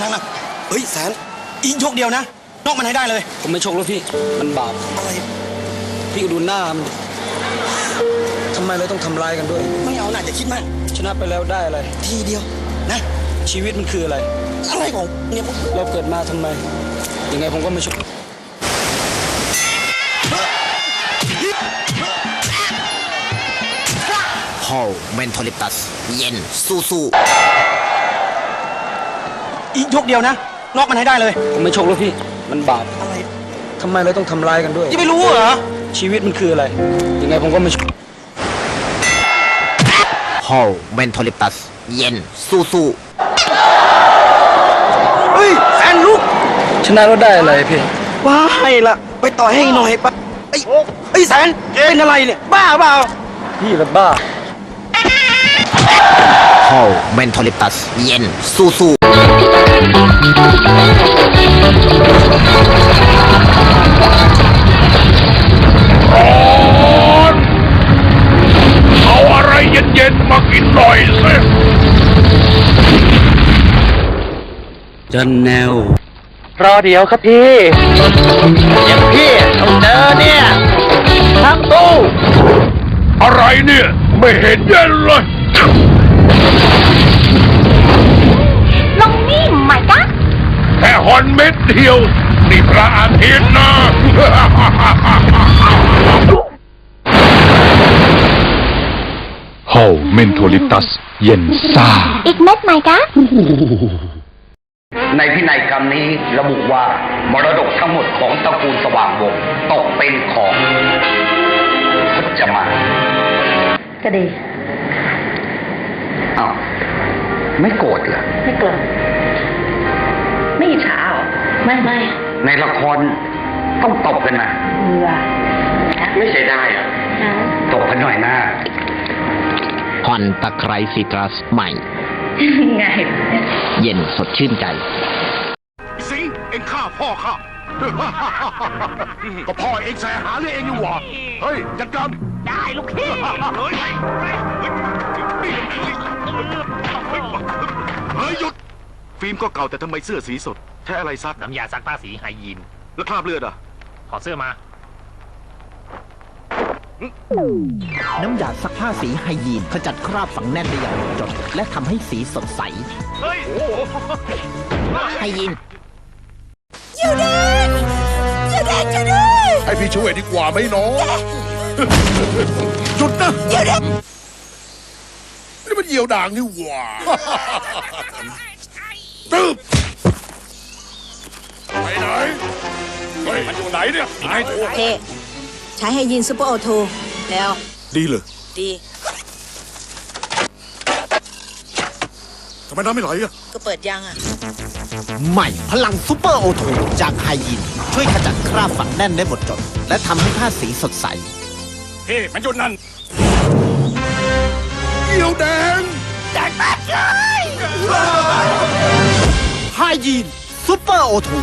นั่งนั่งเฮ้ยแสนอีกยกเดียวนะ นอกมันให้ได้เลย ผมไม่ชกแล้วพี่ มันบาป อะไรพี่ก็ดูหน้ามันดิทำไมเราต้องทำร้ายกันด้วย ไม่เอาหน่าจะคิดมากชนะไปแล้วได้อะไร ทีเดียวนะ ชีวิตมันคืออะไร อะไรของเนี่ยมึงเราเกิดมาทำไม ยังไงผมก็ไม่ชกฮอลเมนทอลิปัส เย็นสู้สู้ อีกยกเดียวนะนอกมันให้ได้เลยผมไม่ชกแล้วพี่ มันบาปอะไรทำไมเราต้องทำร้ายกันด้วยจะไม่รู้เหรอ ชีวิตมันคืออะไร ยังไงผมก็ไม่ชก ฮอลเมนทอลิปัส เย็น สู้สู้เฮ้ยแสนลุกชนะแล้วได้อะไรพี่ ว้ายละไปต่อยให้หน่อยปะไอ้ไอ้แสนเป็นอะไรเนี่ย บ้าเปล่าพี่ละบ้า ฮอลเมนทอลิปัส เย็น สู้สู้ จันแนว รอเดี๋ยวครับพี่อย่างพี่ต้องเจอเนี่ยทั้งตู้อะไรเนี่ย ไม่เห็นเย็นเลยลงนี่ไหมจ๊ะแค่ฮอนเม็ดเดียว นี่พระอาทิตย์นะฮอลเมนโทลิตัส เย็นซ่า อีกเม็ดไหมจ๊ะ ในพินัยกรรมนี้ระบุว่ามรดกทั้งหมดของตระกูลสว่างวงศ์ตกเป็นของพจมานก็ดีอ้าวไม่โกรธเหรอไม่โกรธไม่อิจฉาหรอไม่ไม่ในละครต้องตบกันนะเบื่อไม่ใช่ได้เหรอะตบกันหน่อยหน้าฮอนตะไคร้ซิตรัสใหม่ ไง เย็นสดชื่นใจ สิงเอ็งฆ่าพ่อข้า ก็พ่อเอ็งแสหาเรื่องเอ็งอยู่หว่าเฮ้ย จัดการ ได้ลูกพี่เฮ้ยเฮ้ย หยุด ฟิล์มก็เก่าแต่ทำไมเสื้อสีสด ใช้อะไรซักน้ำยาซักผ้าสีไฮยีน แล้วคราบเลือดอะ ถอดเสื้อมา น้ำยาซักผ้าสีไฮยีนขจัดคราบฝังแน่นได้อย่างหมดจด และทำให้สีสดใส เฮ้ยไฮยีนให้พี่ช่วยดีกว่าไหมน้องหยุดนะหยุดนี่มันเหยี่ยวด่างนี่หว่า ตึบไปไหนเฮ้ยมันอยู่ไหนเนี่ยหายตัวเท่ ใช้ให้ยินซูเปอร์โอทูแล้ว ดีเลยดี ทำไมน้ำไม่ไหลอะ ก็เปิดยังอะ ใหม่พลังซูเปอร์โอทูจากไฮยีนช่วยขจัดคราบฝังแน่นได้หมดจด และทำให้ผ้าสีสดใส เฮ้ มันอยู่นั่นเหยี่ยวแดงไฮยีนซูเปอร์โอทู